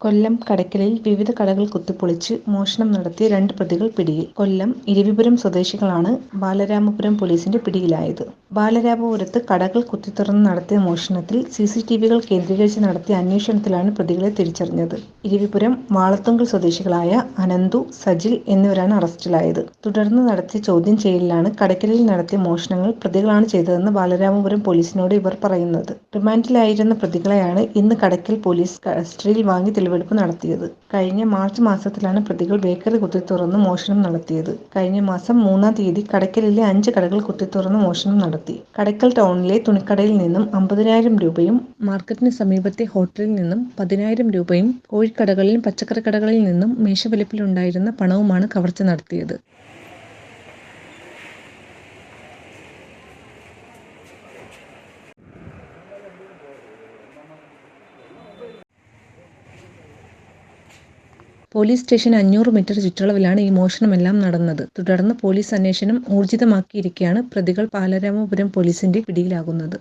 കൊല്ലം കടയ്ക്കലിൽ വിവിധ കടകൾ കുത്തിപ്പൊളിച്ച് മോഷണം നടത്തിയ രണ്ട് പ്രതികൾ പിടിയിൽ. കൊല്ലം ഇരവിപുരം സ്വദേശികളാണ് ബാലരാമപുരം പോലീസിന്റെ പിടിയിലായത്. ബാലരാമപുരത്ത് കടകൾ കുത്തിത്തുറന്ന് നടത്തിയ മോഷണത്തിൽ സി സി ടി വികൾ കേന്ദ്രീകരിച്ച് നടത്തിയ അന്വേഷണത്തിലാണ് പ്രതികളെ തിരിച്ചറിഞ്ഞത്. ഇരവിപുരം വാളത്തുങ്കൽ സ്വദേശികളായ അനന്തു സജിൽ എന്നിവരാണ് അറസ്റ്റിലായത്. തുടർന്ന് നടത്തിയ ചോദ്യം ചെയ്യലിലാണ് കടക്കലിൽ നടത്തിയ മോഷണങ്ങൾ പ്രതികളാണ് ചെയ്തതെന്ന് ബാലരാമപുരം പോലീസിനോട് ഇവർ പറയുന്നത്. റിമാൻഡിലായിരുന്ന പ്രതികളെയാണ് ഇന്ന് കടക്കൽ പോലീസ് കസ്റ്റഡിയിൽ വാങ്ങി തെളിവെടുപ്പ് നടത്തിയത്. കഴിഞ്ഞ മാർച്ച് മാസത്തിലാണ് പ്രതികൾ ബേക്കറി കുത്തിത്തുറന്ന് മോഷണം നടത്തിയത്. കഴിഞ്ഞ മാസം മൂന്നാം തീയതി കടക്കലിലെ അഞ്ച് കടകൾ കുത്തിത്തുറന്ന് മോഷണം നടത്തി. കടയ്ക്കൽ ടൗണിലെ തുണിക്കടയിൽ നിന്നും അമ്പതിനായിരം രൂപയും മാർക്കറ്റിന് സമീപത്തെ ഹോട്ടലിൽ നിന്നും പതിനായിരം രൂപയും കോഴിക്കടകളിലും പച്ചക്കറി കടകളിൽ നിന്നും മേശവലിപ്പിലുണ്ടായിരുന്ന പണവുമാണ് കവർച്ച നടത്തിയത്. പോലീസ് സ്റ്റേഷൻ അഞ്ഞൂറ് മീറ്റർ ചുറ്റളവിലാണ് ഈ മോഷണമെല്ലാം നടന്നത്. തുടർന്ന് പോലീസ് അന്വേഷണം ഊർജിതമാക്കിയിരിക്കെയാണ് പ്രതികൾ പാലരാമപുരം പോലീസിന്റെ പിടിയിലാകുന്നത്.